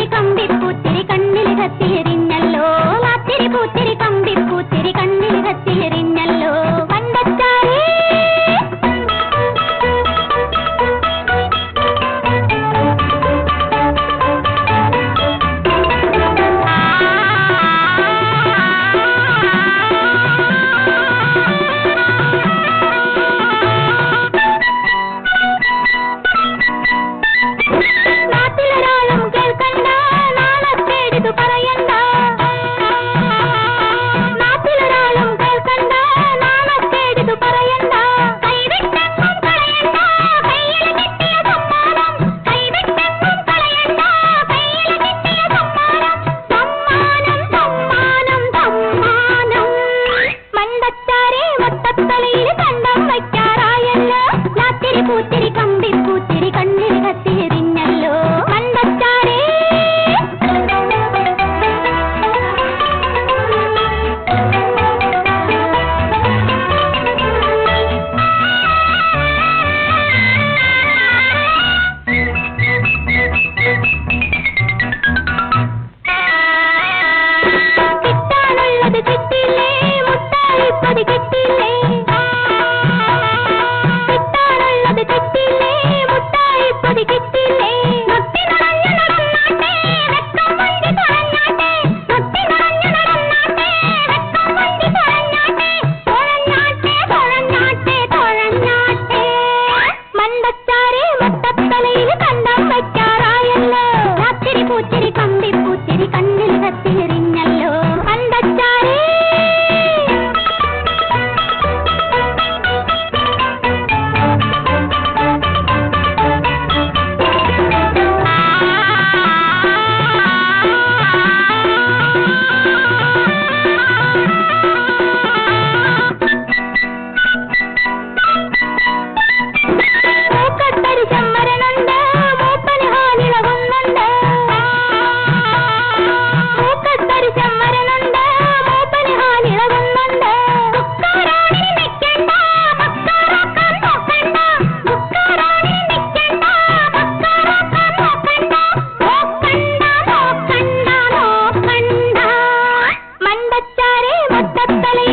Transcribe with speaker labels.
Speaker 1: പൂത്തിരി കമ്പി പൂത്തിരി കണ്ണിൽ കത്തിയെറിഞ്ഞല്ലോ. പൂത്തിരി കമ്പി കണ്ണിൽ കത്തിയെറി തിരിഞ്ഞല്ലോ கட்டளை